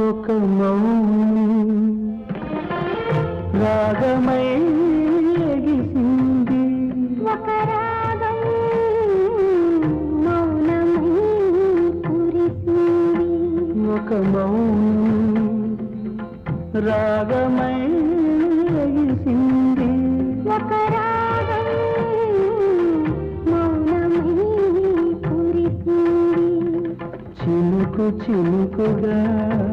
ఒక మౌనం రాగమై ఎగిసింది. ఒక రాగం మౌనమై కురిసింది. ఒక మౌనం రాగమై ఎగిసింది. ఒక రాగం మౌనమై కురిసింది. చినుకు చినుకుగా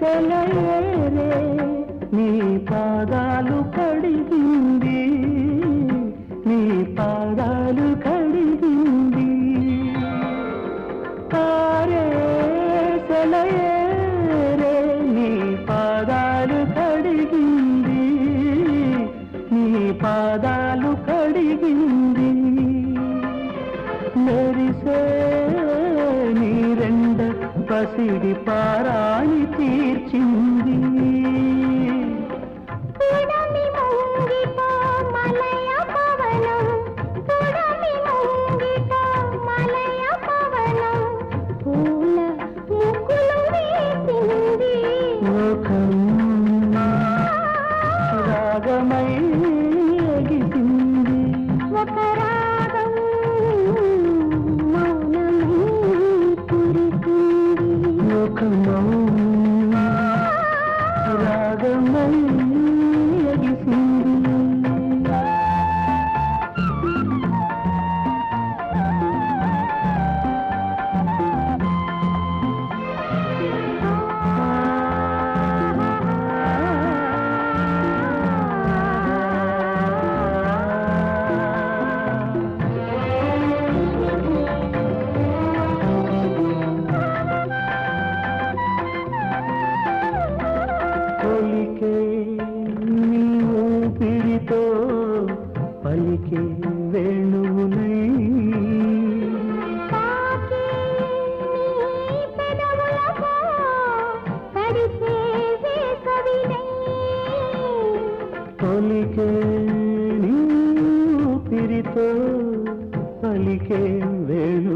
సెలయేరే నీ పాదాలు కడిగింది. నీ పాదాలు కడిగింది. పారే సెలయేరే నీ పాదాలు కడిగింది. నీ పాదాలు కడిగింది. మెరిసే పసిడి పారాణి తీర్చింది. No. పలికే వేణువునై తాకే నీ ఊపిరితో పలికే వేణువునై